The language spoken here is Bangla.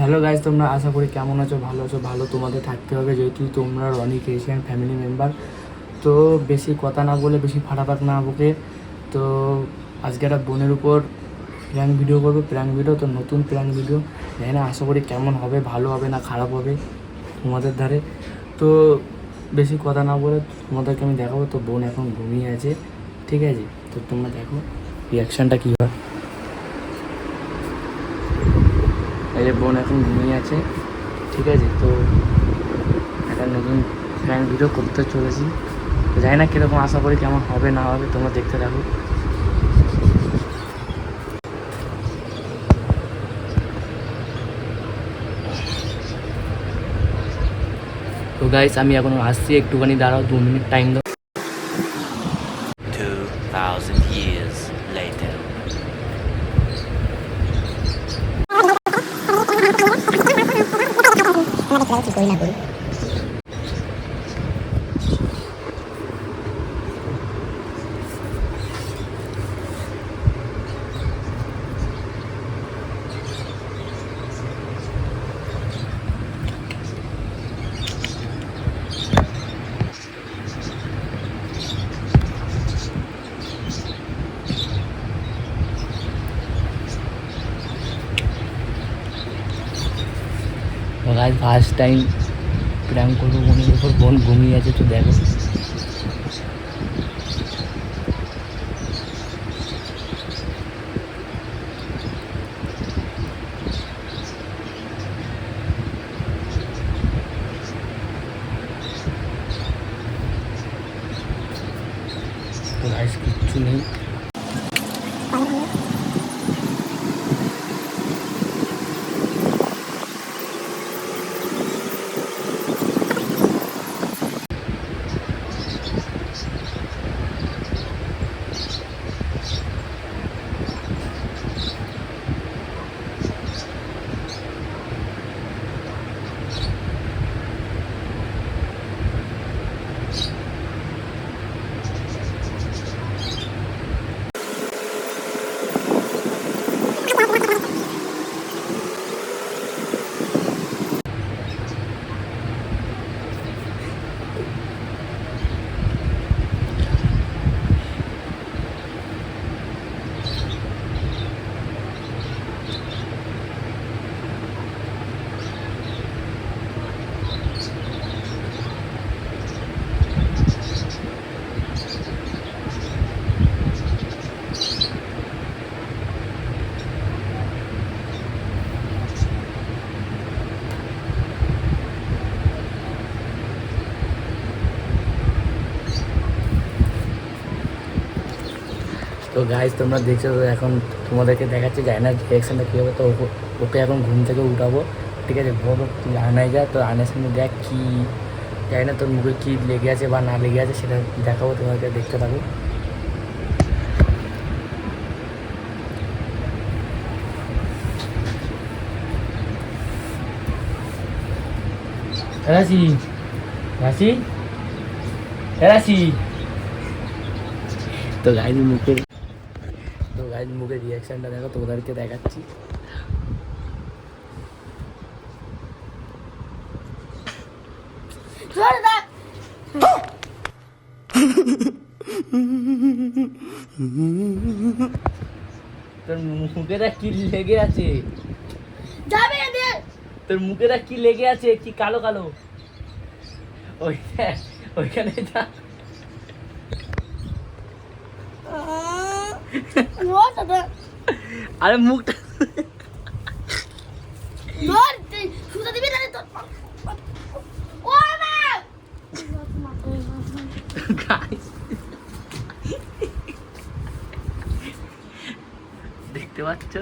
হ্যালো গাইজ তোমরা আশা করি কেমন আছো? ভালো আছো? ভালো তোমাদের থাকতে হবে, যেহেতু তোমরা রনি ক্রিয়েশন ফ্যামিলি মেম্বার তো বেশি কথা না বলে, বেশি ফাটাফাট না বকে। তো আজকে একটা বোনের উপর প্র্যাঙ্ক ভিডিও করব। প্র্যাঙ্ক ভিডিও তো নতুন প্র্যাঙ্ক ভিডিও জানি না, আশা করি কেমন হবে, ভালো হবে না খারাপ হবে তোমাদের ধারে। তো বেশি কথা না বলে তোমাদেরকে আমি দেখাবো। তো বোন এখন ঘুমিয়ে আছে, ঠিক আছে? তো তোমরা দেখো রিয়াকশানটা কী হয়। যে বোন এখন ঘুমিয়ে আছে, ঠিক আছে? তো একটা নতুন ফ্যান ভিডিও করতে চলেছি। তো জানি না কীরকম, আশা করি কেমন হবে, না হবে, তোমরা দেখতে থাকো। তো গাইস আমি এখন আসছি, একটুখানি দাঁড়াও, দু মিনিট টাইম দাও। তো গাইস ফার্স্ট টাইম প্র্যাঙ্ক করব বোনের উপর বোন ঘুমিয়ে আছে তো দেখো। কিচ্ছু নেই। তো গাইজ তোমরা দেখছ তো এখন তোমাদেরকে দেখাচ্ছি না রিয়াকশানটা কী হবে তো ওকে- এখন ঘুম থেকে উঠাবো। ঠিক আছে বলো আনায় যা, তো আনার সামনে দেখ কী, জানি না তোর মুখে কী লেগে আছে বা না লেগে আছে, সেটা দেখাবো, তোমাদেরকে দেখতে থাকো। রাশি রাশি রাশি। তো মুখের তো গাইজ মুখের রিয়াকশানটা দেখো তোমাদেরকে দেখাচ্ছি। তোর মুখেরা কি লেগে আছে। যাবে তোর মুখেরা কি লেগে আছে কি কালো কালো। ওই ওইখানে যা। আরে মুখটা দেখতে পাচ্ছ